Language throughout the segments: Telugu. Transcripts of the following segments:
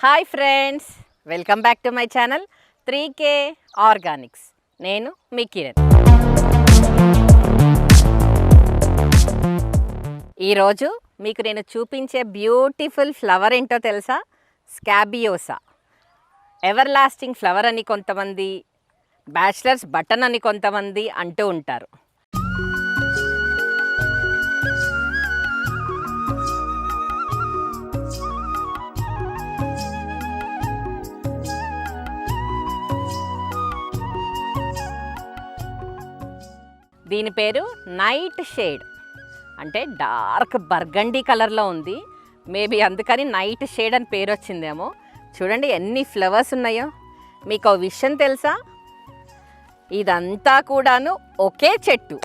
Hi friends welcome back to my channel three K organics. నేను మీ కిరణ్. ఈరోజు మీకు నేను చూపించే బ్యూటిఫుల్ ఫ్లవర్ ఏంటో తెలుసా? స్కాబియోసా. ఎవర్ లాస్టింగ్ ఫ్లవర్ అని కొంతమంది బ్యాచిలర్స్ బటన్ అని కొంతమంది అంటూ ఉంటారు. దీని పేరు నైట్ షేడ్. అంటే డార్క్ బర్గండీ కలర్లో ఉంది. మేబీ అందుకని నైట్ షేడ్ అని పేరు వచ్చిందేమో. చూడండి ఎన్ని ఫ్లవర్స్ ఉన్నాయో. మీకు విషయం తెలుసా? ఇదంతా కూడాను ఒకే చెట్టు.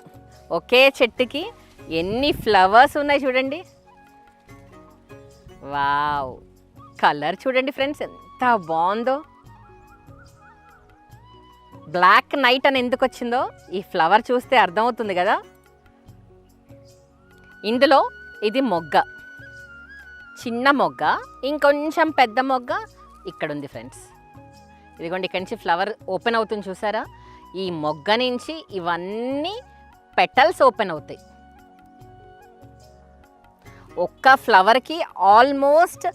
ఒకే చెట్టుకి ఎన్ని ఫ్లవర్స్ ఉన్నాయి చూడండి. వావ్! కలర్ చూడండి ఫ్రెండ్స్ ఎంత బాగుందో. బ్లాక్ నైట్ అని ఎందుకు వచ్చిందో ఈ ఫ్లవర్ చూస్తే అర్థమవుతుంది కదా. ఇందులో ఇది మొగ్గ. చిన్న మొగ్గ ఇంకొంచెం పెద్ద మొగ్గ ఇక్కడ ఉంది ఫ్రెండ్స్. ఇదిగోండి ఇక్కడి నుంచి ఫ్లవర్ ఓపెన్ అవుతుంది చూసారా? ఈ మొగ్గ నుంచి ఇవన్నీ పెటల్స్ ఓపెన్ అవుతాయి. ఒక్క ఫ్లవర్కి ఆల్మోస్ట్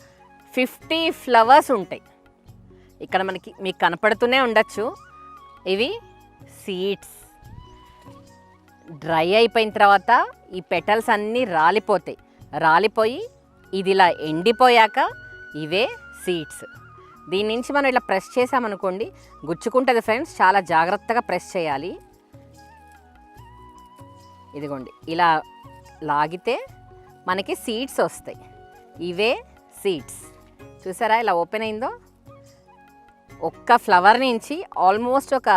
ఫిఫ్టీ ఫ్లవర్స్ ఉంటాయి. ఇక్కడ మనకి మీకు కనపడుతూనే ఉండొచ్చు. ఇవి సీడ్స్. డ్రై అయిపోయిన తర్వాత ఈ పెటల్స్ అన్నీ రాలిపోతాయి. రాలిపోయి ఇది ఇలా ఎండిపోయాక ఇవే సీడ్స్. దీని నుంచి మనం ఇలా ప్రెస్ చేసామనుకోండి గుచ్చుకుంటుంది ఫ్రెండ్స్ చాలా జాగ్రత్తగా ప్రెస్ చేయాలి. ఇదిగోండి ఇలా లాగితే మనకి సీడ్స్ వస్తాయి. ఇవే సీడ్స్. చూసారా ఇలా ఓపెన్ అయిందో? ఒక్క ఫ్లవర్ నుంచి ఆల్మోస్ట్ ఒక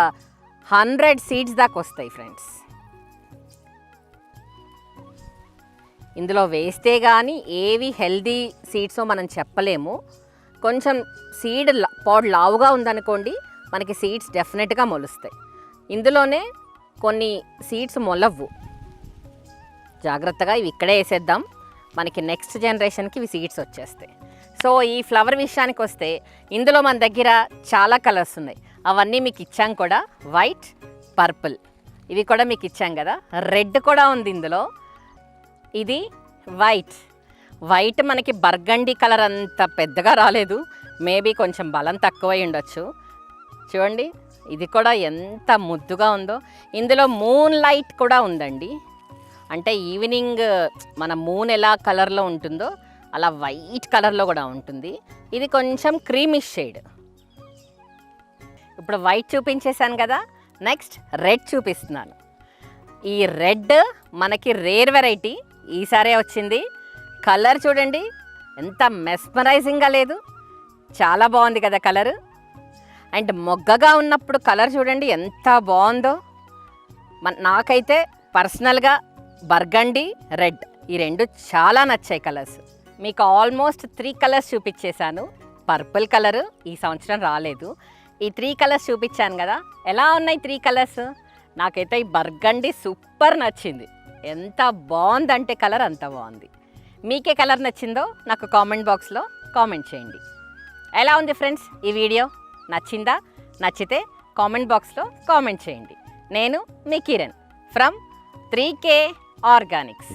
హండ్రెడ్ సీడ్స్ దాకా వస్తాయి ఫ్రెండ్స్ ఇందులో వేస్తే కానీ ఏవి హెల్దీ సీడ్స్ మనం చెప్పలేము. కొంచెం సీడ్ పాడ్ లావుగా ఉందనుకోండి మనకి సీడ్స్ డెఫినెట్గా మొలుస్తాయి. ఇందులోనే కొన్ని సీడ్స్ మొలవ్వు. జాగ్రత్తగా ఇవి ఇక్కడే వేసేద్దాం. మనకి నెక్స్ట్ జనరేషన్కి ఇవి సీడ్స్ వచ్చేస్తాయి. సో ఈ ఫ్లవర్ విషయానికి వస్తే ఇందులో మన దగ్గర చాలా కలర్స్ ఉన్నాయి. అవన్నీ మీకు ఇచ్చాం కూడా వైట్ పర్పుల్ ఇవి కూడా మీకు ఇచ్చాం కదా రెడ్ కూడా ఉంది ఇందులో. ఇది వైట్ వైట్ మనకి బర్గండి కలర్ అంత పెద్దగా రాలేదు. మేబీ కొంచెం బలం తక్కువై ఉండొచ్చు. చూడండి ఇది కూడా ఎంత ముద్దుగా ఉందో. ఇందులో మూన్ లైట్ కూడా ఉందండి. అంటే ఈవినింగ్ మన మూన్ ఎలా కలర్లో ఉంటుందో అలా వైట్ కలర్లో కూడా ఉంటుంది. ఇది కొంచెం క్రీమిష్ షేడ్. ఇప్పుడు వైట్ చూపించేశాను కదా నెక్స్ట్ రెడ్ చూపిస్తున్నాను. ఈ రెడ్ మనకి రేర్ వెరైటీ ఈసారే వచ్చింది. కలర్ చూడండి ఎంత మెస్మరైజింగ్గా లేదు. చాలా బాగుంది కదా కలర్. అండ్ మొగ్గగా ఉన్నప్పుడు కలర్ చూడండి ఎంత బాగుందో. నాకైతే పర్సనల్గా బర్గండి రెడ్ ఈ రెండు చాలా నచ్చాయి కలర్స్. మీకు ఆల్మోస్ట్ త్రీ కలర్స్ చూపించేశాను పర్పుల్ కలర్ ఈ సంవత్సరం రాలేదు. ఈ త్రీ కలర్స్ చూపించాను కదా ఎలా ఉన్నాయి త్రీ కలర్స్? నాకైతే ఈ బర్గండి సూపర్ నచ్చింది. ఎంత బాగుందంటే కలర్ అంత బాగుంది. మీకే కలర్ నచ్చిందో నాకు కామెంట్ బాక్స్లో కామెంట్ చేయండి. ఎలా ఉంది ఫ్రెండ్స్ ఈ వీడియో? నచ్చిందా? నచ్చితే కామెంట్ బాక్స్లో కామెంట్ చేయండి. నేను మీ Kiran. From three K organics